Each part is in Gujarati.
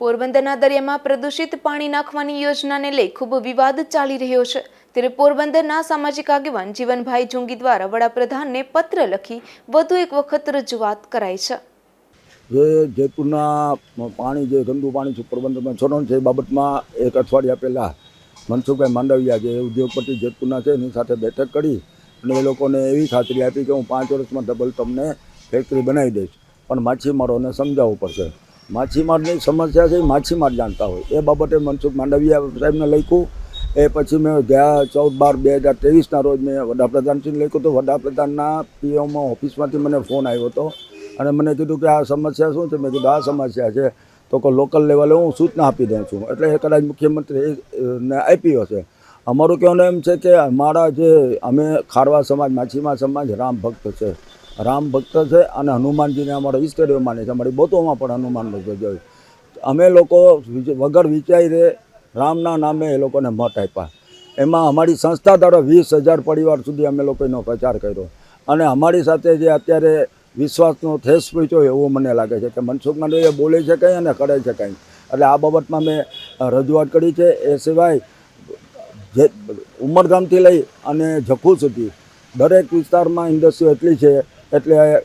પોરબંદરના દરિયામાં પ્રદૂષિત પાણી નાખવાની યોજનાને લઈ ખૂબ વિવાદ ચાલી રહ્યો છે. ત્યારે પોરબંદરના સામાજિક આગેવાન જીવનભાઈ જુંગી દ્વારા વડાપ્રધાનને પત્ર લખી વધુ એક વખત રજૂઆત કરાઈ છે. જે જયપુરના પાણી, જે ગંદુ પાણી છે, પોરબંદરમાં છોડવાનું છે, એ બાબતમાં એક અઠવાડિયા પહેલાં મનસુખભાઈ માંડવિયા જે ઉદ્યોગપતિ જેતપુરના છે, એની સાથે બેઠક કરી અને એ લોકોને એવી ખાતરી આપી કે હું પાંચ વર્ષમાં ડબલ તમને ફેક્ટરી બનાવી દઈશ. પણ માછીમારોને સમજાવવું પડશે. માછીમારની સમસ્યા છે, માછીમાર જાણતા હોય. એ બાબતે મનસુખ માંડવિયા સાહેબને લખ્યું. એ પછી મેં ગયા ચૌદ બાર બે હજાર ત્રેવીસના રોજ મેં વડાપ્રધાનશ્રીને લખ્યું તો વડાપ્રધાનના પીઓમાં ઓફિસમાંથી મને ફોન આવ્યો હતો. અને મને કીધું કે આ સમસ્યા શું છે? મેં કીધું, આ સમસ્યા છે. તો કે લોકલ લેવલે હું સૂચના આપી દઉં છું. એટલે એ કદાચ મુખ્યમંત્રી ને આપી હશે. અમારું કહેવાનું એમ છે કે અમારા જે, અમે ખારવા સમાજ, માછીમાર સમાજ રામ ભક્ત છે. રામ ભક્ત છે અને હનુમાનજીને અમારા ઈષ્ટદેવ માને છે. અમારી બોતોમાં પણ હનુમાન ભક્ત જોયું અમે લોકો વગર વગર વિચારે રામના નામે એ લોકોને મત આપ્યા. એમાં અમારી સંસ્થા દ્વારા વીસ હજાર પરિવાર સુધી અમે લોકો એનો પ્રચાર કર્યો. અને અમારી સાથે જે અત્યારે વિશ્વાસનો ઠેસ પહોંચ્યો એવું મને લાગે છે કે મનસુખ માંડવીએ બોલે છે કંઈ અને કરે છે કંઈ. એટલે આ બાબતમાં મેં રજૂઆત કરી છે. એ સિવાય જે ઉમરગામથી લઈ અને જખુ સુધી દરેક વિસ્તારમાં ઇન્ડસ્ટ્રી એટલી છે એટલે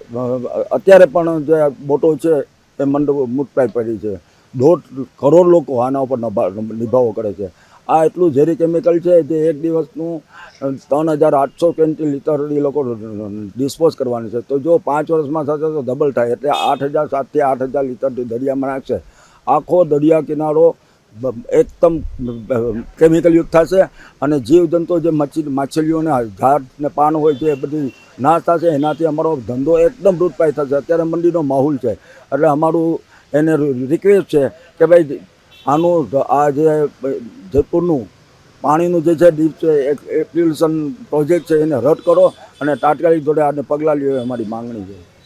અત્યારે પણ જે બોટો છે, એ મંડ, મુટપાઈ પડી છે. દોઢ કરોડ લોકો આના ઉપર નભા- નિભાવો કરે છે. આ એટલું ઝેરી કેમિકલ છે જે એક દિવસનું ત્રણ હજાર આઠસો ટ્વેન્ટી લીટર એ લોકો ડિસ્પોઝ કરવાની છે. તો જો પાંચ વર્ષમાં થશે તો ડબલ થાય. એટલે આઠ હજાર સાતથી આઠ હજાર લીટર દરિયામાં નાખશે. આખો દરિયા કિનારો એકદમ કેમિકલયુક્ત થશે અને જીવજંતુ જે મચ્છી માછલીઓને ઝાડ ને પાન હોય છે એ બધી નાશ થશે. એનાથી અમારો ધંધો એકદમ રૂટપાય થશે. અત્યારે મંડીનો માહોલ છે. એટલે અમારું એને રિક્વેસ્ટ છે કે ભાઈ આનું આ જે જયપુરનું પાણીનું જે છે ડીપ છે એક એપ્લિકેશન પ્રોજેક્ટ છે એને રદ કરો અને તાત્કાલિક જોડે આને પગલાં લ્યો અમારી માંગણી છે.